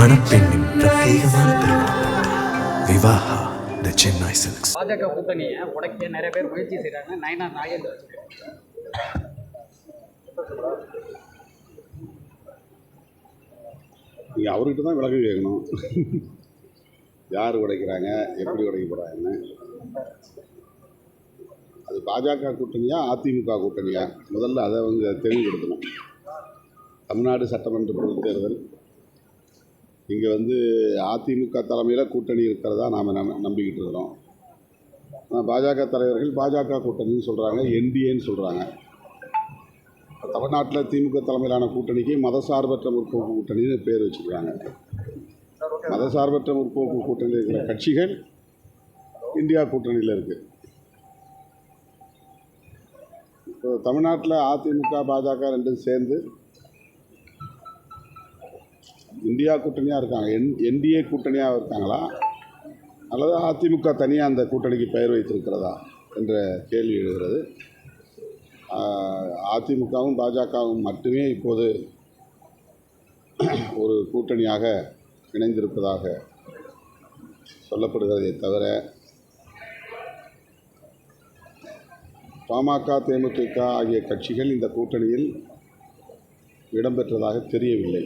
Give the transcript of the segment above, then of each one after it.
மணப்பெண்ணின் பிரத்யேகமான திருமணம். விவாஹா த சென்னை சில்க்ஸ் பாஜக கூட்டணியை உடைக்க நிறைய பேர் முயற்சி செய்கிறாங்க நயனா நாகேந்திர நீங்கள் அவர்கிட்ட தான் விலகு கேட்கணும். யார் உடைக்கிறாங்க? எப்படி உடைக்க போகிறாங்கன்னு அது பாஜக கூட்டணியா அதிமுக கூட்டணியா? முதல்ல அதை அவங்க தெளிவுபடுத்தணும் தமிழ்நாடு சட்டமன்ற பொதுத் தேர்தல் இங்கே வந்து அதிமுக தலைமையில் கூட்டணி இருக்கிறதா நாம் நம் நம்பிக்கிட்டு இருக்கிறோம். பாஜக தலைவர்கள் பாஜக கூட்டணின்னு சொல்கிறாங்க என்டிஏன்னு சொல்கிறாங்க தமிழ்நாட்டில் திமுக தலைமையிலான கூட்டணிக்கு மதசார்பற்ற முற்போக்கு கூட்டணின்னு பேர் வச்சுருக்காங்க. மதசார்பற்ற முற்போக்கு கூட்டணியில் இருக்கிற கட்சிகள் இந்தியா கூட்டணியில் இருக்குது இப்போ தமிழ்நாட்டில் அதிமுக பாஜக ரெண்டும் சேர்ந்து இந்தியா கூட்டணியாக இருக்காங்க. என் என்டிஏ கூட்டணியாக இருக்காங்களா? அல்லது அதிமுக தனியாக அந்த கூட்டணிக்கு பெயர் வைத்திருக்கிறதா என்ற கேள்வி எழுகிறது. அதிமுகவும் பாஜகவும் மட்டுமே இப்போது ஒரு கூட்டணியாக இணைந்திருப்பதாக சொல்லப்படுகிறதே தவிர பாமக தேமுதிக ஆகிய கட்சிகள் இந்த கூட்டணியில் இடம்பெற்றதாக தெரியவில்லை.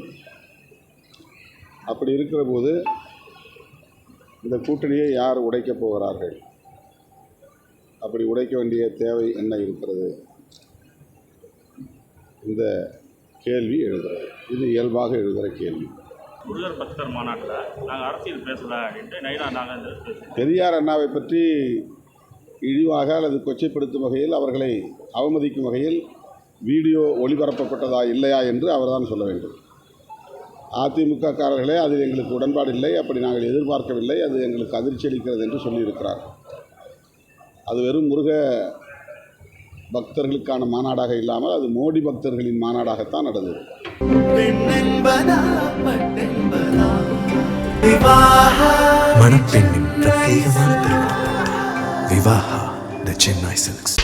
அப்படி இருக்கிற போது இந்த கூட்டணியை யார் உடைக்கப் போகிறார்கள்? அப்படி உடைக்க வேண்டிய தேவை என்ன இருக்கிறது? இந்த கேள்வி எழுதுகிறது இது இயல்பாக எழுதுகிற கேள்வி. முருகர் பக்தர் மாநாட்டில் நாங்கள் அரசியல் பேசலை அப்படின்ட்டு நைனா நாகேந்திரன் பேசுகிறோம் பெரியார் அண்ணாவை பற்றி இழிவாக அல்லது கொச்சைப்படுத்தும் வகையில் அவர்களை அவமதிக்கும் வகையில் வீடியோ ஒளிபரப்பப்பட்டதா இல்லையா என்று அவர்தான் சொல்ல வேண்டும். அதிமுக காரர்களே அதில் எங்களுக்கு உடன்பாடு இல்லை. அப்படி நாங்கள் எதிர்பார்க்கவில்லை. அது எங்களுக்கு அதிர்ச்சி அளிக்கிறது என்று சொல்லியிருக்கிறார். அது வெறும் முருக பக்தர்களுக்கான மாநாடாக இல்லாமல் அது மோடி பக்தர்களின் மாநாடாகத்தான் நடந்தது. மணப்பெண்ணின் பிரத்யேகமான விவாஹா த சென்னை சில்க்ஸ்.